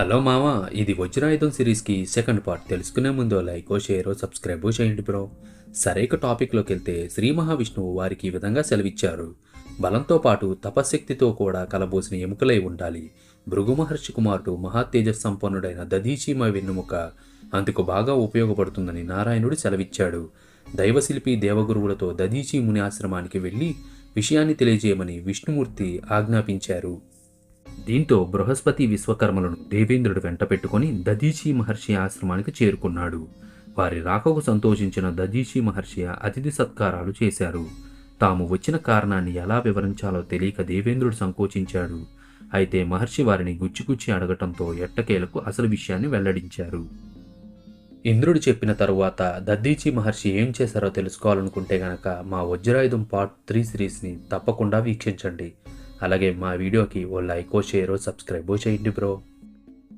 Hello మామ ఇది వజ్రాయుధం సిరీస్కి second part. తెలుసుకునే ముందు లైకో షేరో సబ్స్క్రైబో చేయండి బ్రో. సరైక టాపిక్లోకి వెళ్తే శ్రీ మహావిష్ణువు వారికి ఈ విధంగా సెలవిచ్చారు. బలంతో పాటు తపశక్తితో కూడా కలబోసిన ఎముకలై ఉండాలి. భృగు మహర్షి కుమారుడు మహాతేజ సంపన్నుడైన దధీచీమ వెన్నుముక అందుకు బాగా ఉపయోగపడుతుందని నారాయణుడు సెలవిచ్చాడు. దైవశిల్పి దేవగురువులతో దధీచి ముని ఆశ్రమానికి వెళ్ళి విషయాన్ని తెలియజేయమని విష్ణుమూర్తి ఆజ్ఞాపించారు. దీంతో బృహస్పతి విశ్వకర్మలను దేవేంద్రుడు వెంట పెట్టుకుని దదీచి మహర్షి ఆశ్రమానికి చేరుకున్నాడు. వారి రాకకు సంతోషించిన దదీచి మహర్షి అతిథి సత్కారాలు చేశారు. తాము వచ్చిన కారణాన్ని ఎలా వివరించాలో తెలియక దేవేంద్రుడు సంకోచించాడు. అయితే మహర్షి వారిని గుచ్చిగుచ్చి అడగటంతో ఎట్టకేలకు అసలు విషయాన్ని వెల్లడించారు. ఇంద్రుడు చెప్పిన తరువాత దద్దీచి మహర్షి ఏం చేశారో తెలుసుకోవాలనుకుంటే గనక మా వజ్రాయుధం పార్ట్ త్రీ సిరీస్ని తప్పకుండా వీక్షించండి. అలాగే మా వీడియోకి ఓ లైకో షేరో సబ్స్క్రైబ్ చేయండి బ్రో.